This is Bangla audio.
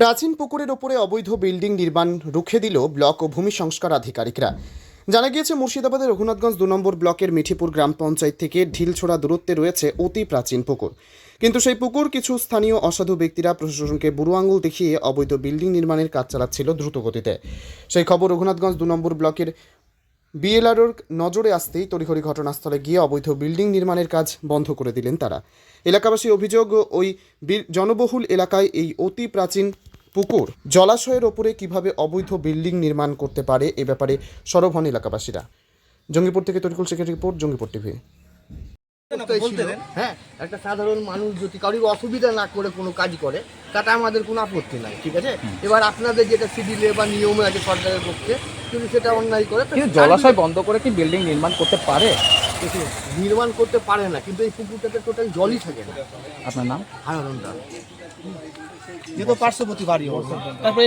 প্রাচীন পুকুরের ওপরে অবৈধ বিল্ডিং নির্মাণ রুখে দিল ব্লক ও ভূমি সংস্কার আধিকারিকরা। জানা গিয়েছে, মুর্শিদাবাদের রঘুনাথগঞ্জ দু নম্বর ব্লকের মিঠিপুর গ্রাম পঞ্চায়েত থেকে ঢিলছোড়া দূরত্বে রয়েছে অতি প্রাচীন পুকুর। কিন্তু সেই পুকুর কিছু স্থানীয় অসাধু ব্যক্তিরা প্রশাসনকে বুড়ো আঙুল দেখিয়ে অবৈধ বিল্ডিং নির্মাণের কাজ চালাচ্ছিল দ্রুতগতিতে। সেই খবর রঘুনাথগঞ্জ দু নম্বর ব্লকের বিএলআরওর নজরে আসতেই তড়িঘড়ি ঘটনাস্থলে গিয়ে অবৈধ বিল্ডিং নির্মাণের কাজ বন্ধ করে দিলেন তারা। এলাকাবাসী অভিযোগ, ওই জনবহুল এলাকায় এই অতি প্রাচীন পুকুর। জলাশয়ের ওপরে কীভাবে অবৈধ বিল্ডিং নির্মাণ করতে পারে এ ব্যাপারে সরব হন এলাকাবাসীরা। জঙ্গিপুর থেকে তরিকুল শেখের রিপোর্ট জঙ্গিপুর টিভি। হ্যাঁ একটা সাধারণ মানুষ যদি কারোর অসুবিধা না করে কোনো কাজ করে তাতে আমাদের কোনো আপত্তি নাই ঠিক আছে? এবার আপনাদের যেটা সিডিলে বা নিয়মে আছে সরকারের পক্ষে কিন্তু সেটা অন্যায় করে জলাশয় বন্ধ করে কি বিল্ডিং নির্মাণ করতে পারে? নির্মাণ করতে পারে না কিন্তু এই পুকুরটাতে টোটাল জলই থাকে না। আপনার নাম? হারানন্দা। যে তো পার্শ্ববর্তী বাড়ি তারপরে